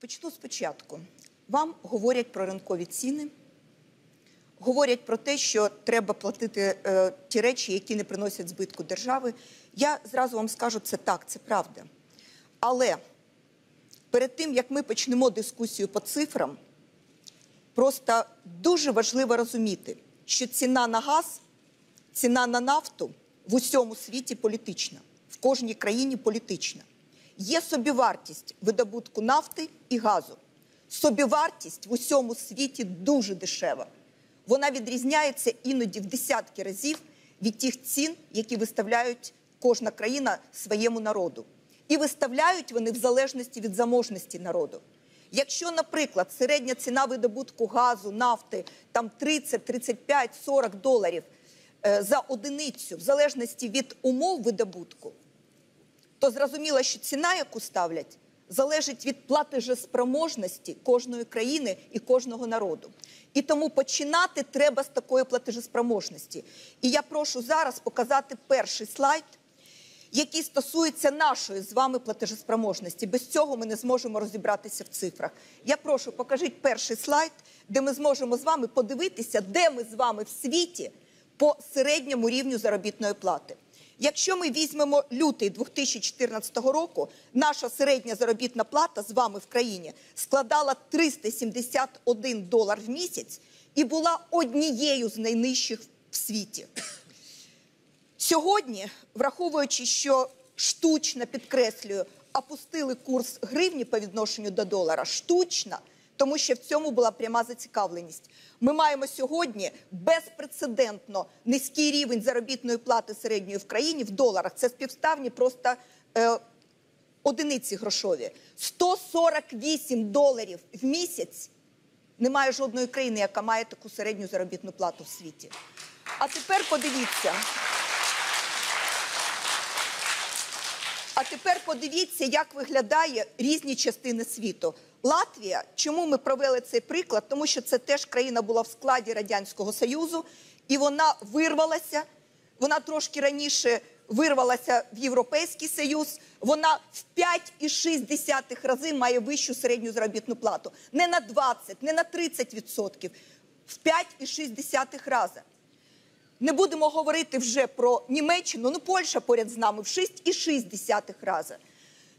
Почну спочатку. Вам говорять про ринкові ціни, говорять про те, що треба платити е, ті речі, які не приносять збитку держави. Я зразу вам скажу, це так, це правда. Але перед тим, як ми почнемо дискусію по цифрам, просто дуже важливо розуміти, що ціна на газ, ціна на нафту в усьому світі політична, в кожній країні політична. Є собівартість видобутку нафти і газу. Собівартість в усьому світі дуже дешева. Вона відрізняється іноді в десятки разів від тих цін, які виставляють кожна країна своєму народу. І виставляють вони в залежності від заможності народу. Якщо, наприклад, середня ціна видобутку газу, нафти там 30, 35, 40 доларів е, за одиницю, в залежності від умов видобутку, то зрозуміло, що ціна, яку ставлять, залежить від платежеспроможності кожної країни і кожного народу. І тому починати треба з такої платежеспроможності. І я прошу зараз показати перший слайд, який стосується нашої з вами платежеспроможності. Без цього ми не зможемо розібратися в цифрах. Я прошу, покажіть перший слайд, де ми зможемо з вами подивитися, де ми з вами в світі по середньому рівню заробітної плати. Якщо ми візьмемо лютий 2014 року, наша середня заробітна плата з вами в країні складала 371 долар в місяць і була однією з найнижчих в світі. Сьогодні, враховуючи, що штучно підкреслюю, опустили курс гривні по відношенню до долара, штучно, тому що в цьому була пряма зацікавленість. Ми маємо сьогодні безпрецедентно низький рівень заробітної плати середньої в країні в доларах. Це співставні просто е, одиниці грошові. 148 доларів в місяць. Немає жодної країни, яка має таку середню заробітну плату в світі. А тепер подивіться. А тепер подивіться, як виглядає різні частини світу. Латвія, чому ми провели цей приклад? Тому що це теж країна була в складі Радянського Союзу, і вона вирвалася. Вона трошки раніше вирвалася в Європейський Союз. Вона в 5,6 рази має вищу середню заробітну плату. Не на 20, не на 30%, в 5,6 рази. Не будемо говорити вже про Німеччину, ну Польща поряд з нами в 6,6 рази.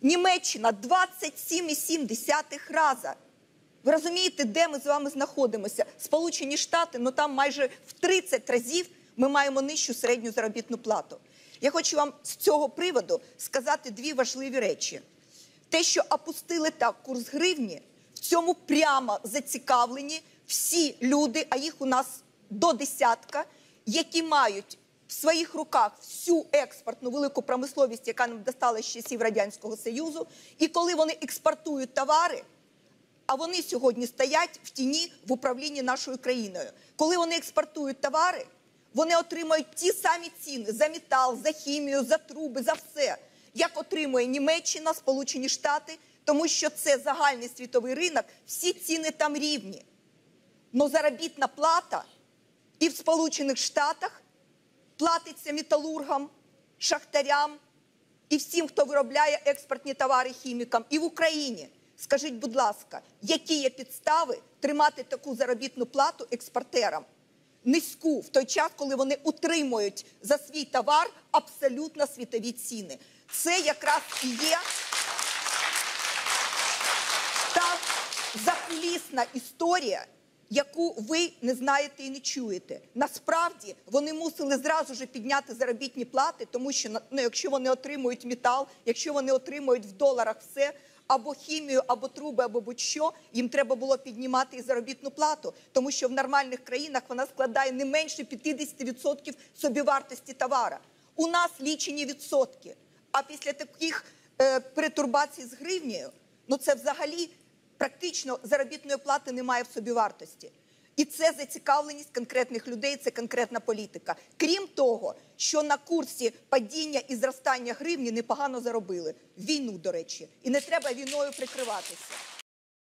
Німеччина 27,7 рази. Ви розумієте, де ми з вами знаходимося? Сполучені Штати, ну там майже в 30 разів ми маємо нижчу середню заробітну плату. Я хочу вам з цього приводу сказати дві важливі речі. Те, що опустили так курс гривні, в цьому прямо зацікавлені всі люди, а їх у нас до десятка, які мають в своїх руках всю експортну велику промисловість, яка нам досталась з часів Радянського Союзу, і коли вони експортують товари, а вони сьогодні стоять в тіні в управлінні нашою країною. Коли вони експортують товари, вони отримують ті самі ціни за метал, за хімію, за труби, за все, як отримує Німеччина, Сполучені Штати, тому що це загальний світовий ринок, всі ціни там рівні. Но заробітна плата Сполучених Штатах платиться металургам, шахтарям і всім, хто виробляє експортні товари хімікам, і в Україні. Скажіть, будь ласка, які є підстави тримати таку заробітну плату експортерам? Низьку в той час, коли вони утримують за свій товар абсолютно світові ціни. Це якраз і є та закулісна історія, яку ви не знаєте і не чуєте. Насправді вони мусили зразу ж підняти заробітні плати, тому що ну, якщо вони отримують метал, якщо вони отримують в доларах все. Або хімію, або труби, або будь-що, їм треба було піднімати і заробітну плату, тому що в нормальних країнах вона складає не менше 50% собівартості товара. У нас лічені відсотки. А після таких е, перетурбацій з гривнею, ну це взагалі практично заробітної плати немає в собі вартості. І це зацікавленість конкретних людей, це конкретна політика. Крім того, що на курсі падіння і зростання гривні непогано заробили війну, до речі, і не треба війною прикриватися.